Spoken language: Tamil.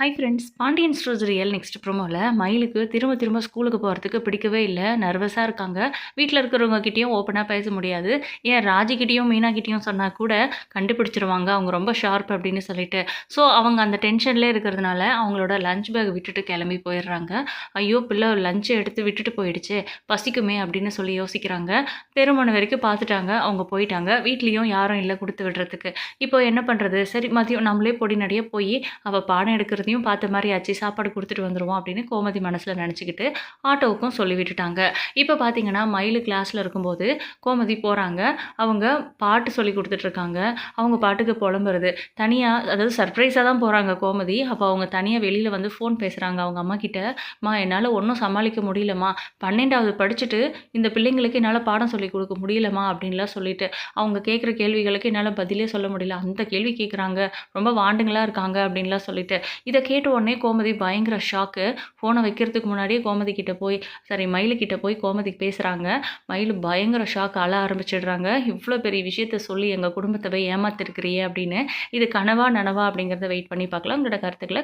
Hi friends Pandian stores real next ப்ரோமோவில் மயிலுக்கு திரும்ப திரும்ப ஸ்கூலுக்கு போகிறதுக்கு பிடிக்கவே இல்லை. நர்வஸாக இருக்காங்க. வீட்டில் இருக்கிறவங்க கிட்டேயும் ஓப்பனாக பேச முடியாது. ஏன் ராஜிக்கிட்டேயும் மீனாக்கிட்டேயும் சொன்னால் கூட கண்டுபிடிச்சிருவாங்க. அவங்க ரொம்ப ஷார்ப் அப்படின்னு சொல்லிட்டு. ஸோ அவங்க அந்த டென்ஷன்லேயே இருக்கிறதுனால அவங்களோட லஞ்ச் பேக் விட்டுட்டு கிளம்பி போயிடுறாங்க. ஐயோ பிள்ளை லஞ்சை எடுத்து விட்டுட்டு போயிடுச்சு. பசிக்குமே அப்படின்னு சொல்லி யோசிக்கிறாங்க. தெருமணம் வரைக்கும் பார்த்துட்டாங்க. அவங்க போயிட்டாங்க. வீட்லேயும் யாரும் இல்லை கொடுத்து விடுறதுக்கு. இப்போ என்ன பண்ணுறது சரி மதியம் நம்மளே பொடி நடைய போய் அவள் பாடம் எடுக்கிறதையும் பார்த்த மாதிரி ஆச்சு. சாப்பாடு கொடுத்துட்டு வந்துடுவோம் அப்படின்னு கோமதி மனசில் நினச்சிக்கிட்டு ஆட்டோவுக்கும் சொல்லி விட்டுட்டாங்க. இப்போ பார்த்தீங்கன்னா மயில் கிளாஸில் இருக்கும்போது கோமதி போகிறாங்க அவங்க பாட்டு சொல்லி கொடுத்துட்ருக்காங்க அவங்க பாட்டுக்கு புலம்புறது. தனியாக அதாவது சர்ப்ரைஸாக தான் போகிறாங்க கோமதி. அப்போ அவங்க தனியாக வெளியில் வந்து ஃபோன் பேசுகிறாங்க அவங்க அம்மா கிட்ட மா என்னால் ஒன்றும் சமாளிக்க முடியலம்மா. பன்னெண்டாவது படிச்சுட்டு இந்த பிள்ளைங்களுக்கு என்னால் பாடம் சொல்லி கொடுக்க முடியலம்மா அப்படின்லாம் சொல்லிட்டு அவங்க கேட்குற கேள்விகளுக்கு என்னால் பதிலே சொல்ல முடியல. அந்த கேள்வி கேட்குறாங்க ரொம்ப வாண்டுங்களாக இருக்காங்க அப்படின்லாம் சொல்லிட்டு இதை கேட்ட உடனே கோமதி பயங்கர ஷாக்கு ஃபோனை வைக்கிறதுக்கு முன்னாடியே கோமதி கிட்ட போய் சாரி மயிலுக்கிட்ட போய் கோமதி பேசுகிறாங்க மயில் பயங்கர ஷாக் அழ ஆரம்பிச்சிடுறாங்க. இவ்வளோ பெரிய விஷயத்த சொல்லி எங்கள் குடும்பத்தை போய் ஏமாத்திருக்கிறியே அப்படின்னு. இது கனவா நனவா அப்படிங்கிறத வெயிட் பண்ணி பார்க்கலாம். உங்களோட கருத்துக்களை